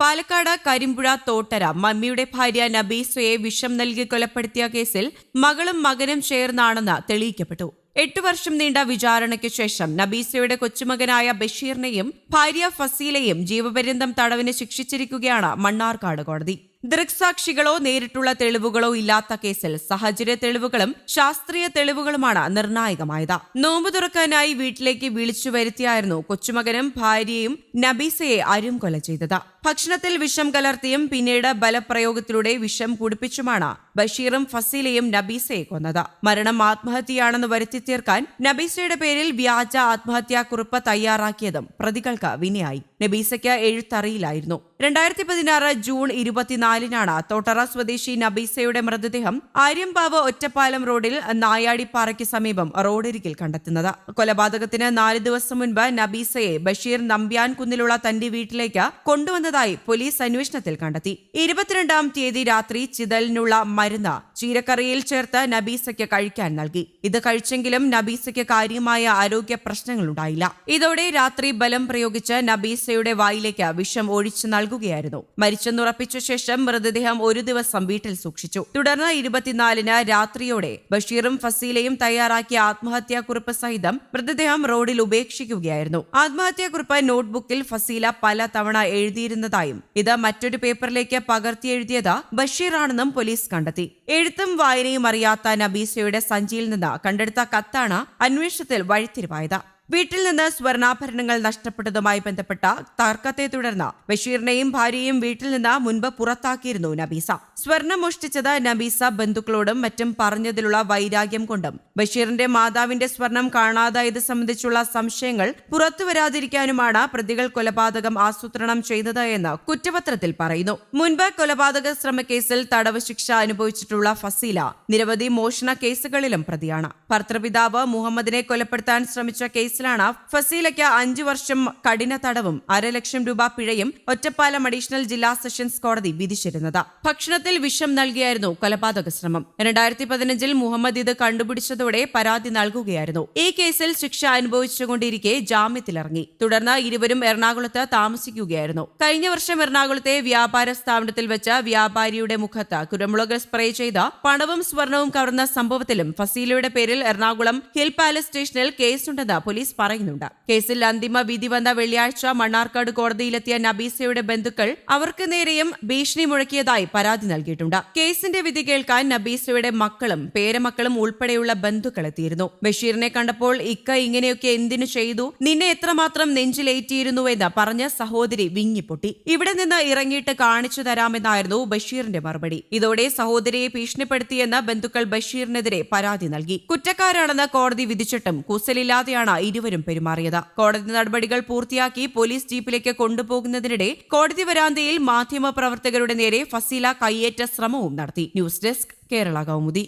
പാലക്കാട് കരിമ്പുഴ തോട്ടര മമ്മിയുടെ ഭാര്യ നബീസയെ വിഷം നൽകി കൊലപ്പെടുത്തിയ കേസിൽ മകളും മകനും ചേർന്നാണെന്ന് തെളിയിക്കപ്പെട്ടു. എട്ടു വർഷം നീണ്ട വിചാരണയ്ക്ക് ശേഷം നബീസയുടെ കൊച്ചുമകനായ ബഷീറിനെയും ഭാര്യ ഫസീലയും ജീവപര്യന്തം തടവിന് ശിക്ഷിച്ചിരിക്കുകയാണ് മണ്ണാർക്കാട് കോടതി. ദൃക്സാക്ഷികളോ നേരിട്ടുള്ള തെളിവുകളോ ഇല്ലാത്ത കേസിൽ സാഹചര്യ തെളിവുകളും ശാസ്ത്രീയ തെളിവുകളുമാണ് നിർണായകമായത്. നോമ്പ് തുറക്കാനായി വീട്ടിലേക്ക് വിളിച്ചു വരുത്തിയായിരുന്നു കൊച്ചുമകനും ഭാര്യയും നബീസയെ അരും കൊല ചെയ്തത്. ഭക്ഷണത്തിൽ വിഷം കലർത്തിയും പിന്നീട് ബലപ്രയോഗത്തിലൂടെ വിഷം കുടിപ്പിച്ചുമാണ് ബഷീറും ഫസീലയും നബീസയെ കൊന്നത്. മരണം ആത്മഹത്യയാണെന്ന് വരുത്തി തീർക്കാൻ നബീസയുടെ പേരിൽ വ്യാജ ആത്മഹത്യാ കുറിപ്പ് തയ്യാറാക്കിയതും പ്രതികൾക്ക് വിനയായി. നബീസയ്ക്ക് എഴുത്തറിയില്ലായിരുന്നു. രണ്ടായിരത്തി പതിനാറ് ജൂൺ ഇരുപത്തിനാലിനാണ് തോട്ടറ സ്വദേശി നബീസയുടെ മൃതദേഹം ആര്യമ്പാവ് ഒറ്റപ്പാലം റോഡിൽ നായാടിപ്പാറയ്ക്ക് സമീപം റോഡരികിൽ കണ്ടെത്തുന്നത്. കൊലപാതകത്തിന് നാല് ദിവസം മുൻപ് നബീസയെ ബഷീർ നമ്പ്യാൻ കുന്നിലുള്ള തന്റെ വീട്ടിലേക്ക് കൊണ്ടുവന്നതായി പോലീസ് അന്വേഷണത്തിൽ കണ്ടെത്തി. ഇരുപത്തിരണ്ടാം തീയതി രാത്രി ചിതലിനുള്ള മരുന്ന് ചീരക്കറിയിൽ ചേർത്ത് നബീസയ്ക്ക് കഴിക്കാൻ നൽകി. ഇത് കഴിച്ചെങ്കിലും നബീസയ്ക്ക് കാര്യമായ ആരോഗ്യ പ്രശ്നങ്ങളുണ്ടായില്ല. ഇതോടെ രാത്രി ബലം പ്രയോഗിച്ച് നബീസയുടെ വായിലേക്ക് വിഷം ഒഴിച്ചു നൽകുകയായിരുന്നു. മരിച്ചെന്നുറപ്പിച്ച ശേഷം മൃതദേഹം ഒരു ദിവസം വീട്ടിൽ സൂക്ഷിച്ചു. തുടർന്ന് ഇരുപത്തിനാലിന് രാത്രിയോടെ ബഷീറും ഫസീലയും തയ്യാറാക്കിയ ആത്മഹത്യാക്കുറിപ്പ് സഹിതം മൃതദേഹം റോഡിൽ ഉപേക്ഷിക്കുകയായിരുന്നു. ആത്മഹത്യാക്കുറിപ്പ് നോട്ട്ബുക്കിൽ ഫസീല പല തവണ എഴുതിയിരുന്നതായും ഇത് മറ്റൊരു പേപ്പറിലേക്ക് പകർത്തിയെഴുതിയത് ബഷീറാണെന്നും പോലീസ് കണ്ടെത്തി. എഴുത്തും വായനയും അറിയാത്ത നബീസയുടെ സഞ്ചിയിൽ നിന്ന് കണ്ടെടുത്ത കത്താണ് അന്വേഷണത്തിൽ വഴിത്തിരിവായത്. വീട്ടിൽ നിന്ന് സ്വർണാഭരണങ്ങൾ നഷ്ടപ്പെട്ടതുമായി ബന്ധപ്പെട്ട തർക്കത്തെ തുടർന്ന് ബഷീറിനെയും ഭാര്യയും വീട്ടിൽ നിന്ന് മുൻപ് പുറത്താക്കിയിരുന്നു നബീസ. സ്വർണം മോഷ്ടിച്ചത് നബീസ ബന്ധുക്കളോടും മറ്റും പറഞ്ഞതിലുള്ള വൈരാഗ്യം കൊണ്ടും ബഷീറിന്റെ മാതാവിന്റെ സ്വർണം കാണാതായത് സംബന്ധിച്ചുള്ള സംശയങ്ങൾ പുറത്തുവരാതിരിക്കാനുമാണ് പ്രതികൾ കൊലപാതകം ആസൂത്രണം ചെയ്തത് എന്ന് കുറ്റപത്രത്തിൽ പറയുന്നു. മുൻപ് കൊലപാതക ശ്രമക്കേസിൽ തടവ് ശിക്ഷ അനുഭവിച്ചിട്ടുള്ള ഫസീല നിരവധി മോഷണ കേസുകളിലും പ്രതിയാണ്. ഭർത്തൃപിതാവ് മുഹമ്മദിനെ കൊലപ്പെടുത്താൻ ശ്രമിച്ച കേസിലാണ്. ഫസീലയ്ക്ക് അഞ്ചു വർഷം കഠിന തടവും അരലക്ഷം രൂപ പിഴയും ഒറ്റപ്പാലം അഡീഷണൽ ജില്ലാ സെഷൻസ് കോടതി വിധിച്ചിരുന്നത്. ഭക്ഷണത്തിൽ വിഷം നൽകിയായിരുന്നു കൊലപാതക ശ്രമം. രണ്ടായിരത്തി പതിനഞ്ചിൽ മുഹമ്മദ് ഇത് കണ്ടുപിടിച്ചതോടെ പരാതി നൽകുകയായിരുന്നു. ഈ കേസിൽ ശിക്ഷ അനുഭവിച്ചുകൊണ്ടിരിക്കെ ജാമ്യത്തിലിറങ്ങി. തുടർന്ന് ഇരുവരും എറണാകുളത്ത് താമസിക്കുകയായിരുന്നു. കഴിഞ്ഞ വർഷം എറണാകുളത്തെ വ്യാപാര സ്ഥാപനത്തിൽ വെച്ച് വ്യാപാരിയുടെ മുഖത്ത് കുരുമുളക് സ്പ്രേ ചെയ്ത പണവും സ്വർണവും കവർന്ന സംഭവത്തിലും ഫസീലയുടെ പേരിൽ എറണാകുളം ഹിൽ പാലസ് സ്റ്റേഷനിൽ കേസുണ്ടെന്ന് പോലീസ് പറയുന്നുണ്ട്. കേസിൽ അന്തിമ വിധി വന്ന വെള്ളിയാഴ്ച മണ്ണാർക്കാട് കോടതിയിലെത്തിയ നബീസയുടെ ബന്ധുക്കൾ അവർക്ക് നേരെയും ഭീഷണി മുഴക്കിയതായി പരാതി നൽകിയിട്ടുണ്ട്. കേസിന്റെ വിധി കേൾക്കാൻ നബീസയുടെ മക്കളും പേരമക്കളും ഉൾപ്പെടെയുള്ള ബന്ധുക്കൾ എത്തിയിരുന്നു. ബഷീറിനെ കണ്ടപ്പോൾ ഇക്ക ഇങ്ങനെയൊക്കെ എന്തിനു ചെയ്തു? നിന്നെ എത്രമാത്രം നെഞ്ചിലേറ്റിയിരുന്നുവെന്ന് പറഞ്ഞ സഹോദരി വിങ്ങിപ്പൊട്ടി. ഇവിടെ നിന്ന് ഇറങ്ങിയിട്ട് കാണിച്ചു തരാമെന്നായിരുന്നു ബഷീറിന്റെ മറുപടി. ഇതോടെ സഹോദരിയെ ഭീഷണിപ്പെടുത്തിയെന്ന് ബന്ധുക്കൾ ബഷീറിനെതിരെ പരാതി നൽകി. കുറ്റക്കാരാണെന്ന് കോടതി വിധിച്ചിട്ടും കൂസലില്ലാതെയാണ് ഇരുവരും പെരുമാറിയത്. കോടതി നടപടികൾ പൂർത്തിയാക്കി പോലീസ് ജീപ്പിലേക്ക് കൊണ്ടുപോകുന്നതിനിടെ കോടതി വരാന്തയിൽ മാധ്യമ പ്രവർത്തകരുടെ നേരെ ഫസീല കയ്യേറ്റ ശ്രമവും നടത്തി. News desk Kerala Kaumudi.